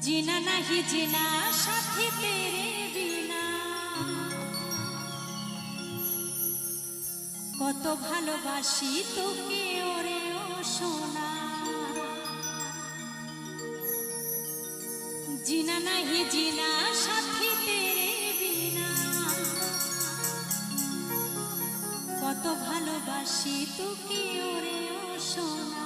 জিনা নাহি, জিনা সাথে বিনা। কত ভালোবাসি তোকে ওরে ও সোনা। জিনা নাহি, জিনা সাথে কত ভালোবাসি তোকে ওরে ও সোনা।